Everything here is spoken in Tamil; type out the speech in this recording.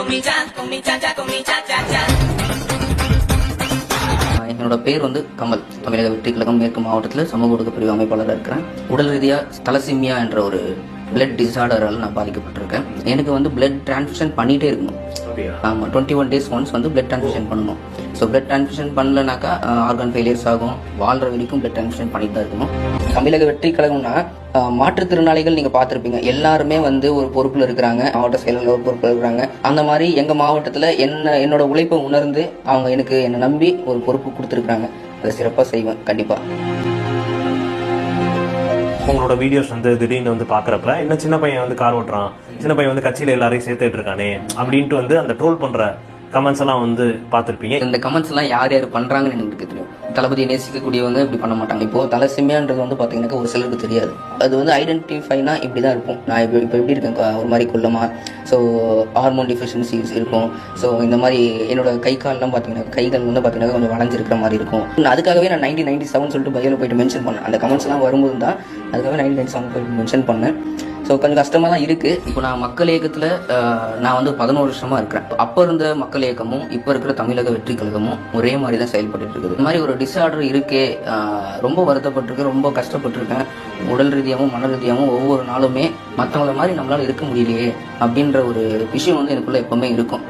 con mi cha, con mi cha cha, con mi cha cha cha. என்னோட பேர் வந்து கமல். தமிழக வெற்றி கழகம் மேற்கு மாவட்டத்தில் சமூக ஊடக பிரிவு அமைப்பாளராக இருக்கிறேன். உடல் ரீதியாக தலசிமியா என்ற ஒரு பிளட் டிசார்டரால் நான் பாதிக்கப்பட்டிருக்கேன். எனக்கு வந்து பிளட் டிரான்ஸ்ஃபியூஷன் பண்ணிகிட்டே இருக்கணும். ஆமாம் டுவெண்ட்டி ஒன் டேஸ் ஒன்ஸ் வந்து பிளட் டிரான்ஸ்ஃபியூஷன் பண்ணணும். ஸோ பிளட் டிரான்ஸ்ஃபியூஷன் பண்ணலனாக்கா ஆர்கன் ஃபெயிலியர்ஸ் ஆகும். வாழ்ற வரைக்கும் பிளட் டிரான்ஸ்ஃபியூஷன் பண்ணிட்டு தான் இருக்கணும். தமிழக வெற்றி கழகம்னா மாற்றுத்திறனாளிகள் நீங்கள் பார்த்துருப்பீங்க. எல்லாருமே வந்து ஒரு பொறுப்பில் இருக்கிறாங்க. மாவட்ட செயலாளர் ஒரு பொறுப்பில் இருக்கிறாங்க. அந்த மாதிரி எங்கள் மாவட்டத்தில் என்ன என்னோட உழைப்பை உணர்ந்து அவங்க எனக்கு என்னை நம்பி ஒரு பொறுப்பு கொடுத்துருக்காங்க அதை சிறப்பாக செய்வேன். கண்டிப்பாக உங்களோட வீடியோஸ் வந்து திடீர்னு வந்து பாக்குறப்ப என்ன சின்ன பையன் வந்து கார் ஓட்டுறான். சின்ன பையன் வந்து கட்சியில எல்லாரையும் சேர்த்துட்டு இருக்கானே அப்படின்ட்டு வந்து அந்த ட்ரோல் பண்ற கமெண்ட்ஸ் எல்லாம் வந்து பார்த்துருப்பீங்க. இந்த கமெண்ட்ஸ் எல்லாம் யார் யார் பண்றாங்கன்னு எனக்கு தெரியும். தளபதியை நேசிக்கக்கூடியவங்க இப்படி பண்ண மாட்டாங்க. இப்போ தலசிமியான்றது வந்து பாத்தீங்கன்னா ஒரு சிலருக்கு தெரியாது. அது வந்து ஐடென்டிஃபைனா இப்படி தான் இருக்கும். நான் இப்போ இப்போ எப்படி இருக்கேன்? ஒரு மாதிரி குள்ளமா? ஸோ ஹார்மோன் டிஃபிஷியன்சிஸ் இருக்கும். ஸோ இந்த மாதிரி என்னோட கை கால்லாம் பார்த்தீங்கன்னா கைகள் வந்து பார்த்தீங்கன்னா கொஞ்சம் வளைஞ்சிருக்கிற மாதிரி இருக்கும். அதுக்காகவே நான் நைன்டீன் நைன்டி செவன் சொல்லிட்டு பையில போயிட்டு மென்ஷன் பண்ணேன். அந்த கமெண்ட்ஸ்லாம் வரும்போது தான் அதுக்காகவே நைன்டீன் நைன்டி செவன் போயிட்டு மென்ஷன் பண்ணேன். ஸோ கொஞ்சம் கஷ்டமாக தான் இருக்குது இப்போ நான் மக்கள் இயக்கத்தில் நான் வந்து பதினோரு வருஷமாக இருக்கிறேன். அப்போ இருந்த மக்கள் இயக்கமும் இப்போ இருக்கிற தமிழக வெற்றி கழகமும் ஒரே மாதிரி தான் செயல்பட்டு இருக்குது. இந்த மாதிரி ஒரு டிஸார்டர் இருக்கே ரொம்ப வருத்தப்பட்டிருக்கேன் ரொம்ப கஷ்டப்பட்டிருக்கேன். உடல் ரீதியாகவும் மன ரீதியாகவும் ஒவ்வொரு நாளுமே மற்றவங்கள மாதிரி நம்மளால் இருக்க முடியலையே அப்படின்ற ஒரு விஷயம் வந்து எனக்குள்ளே எப்பவுமே இருக்கும்.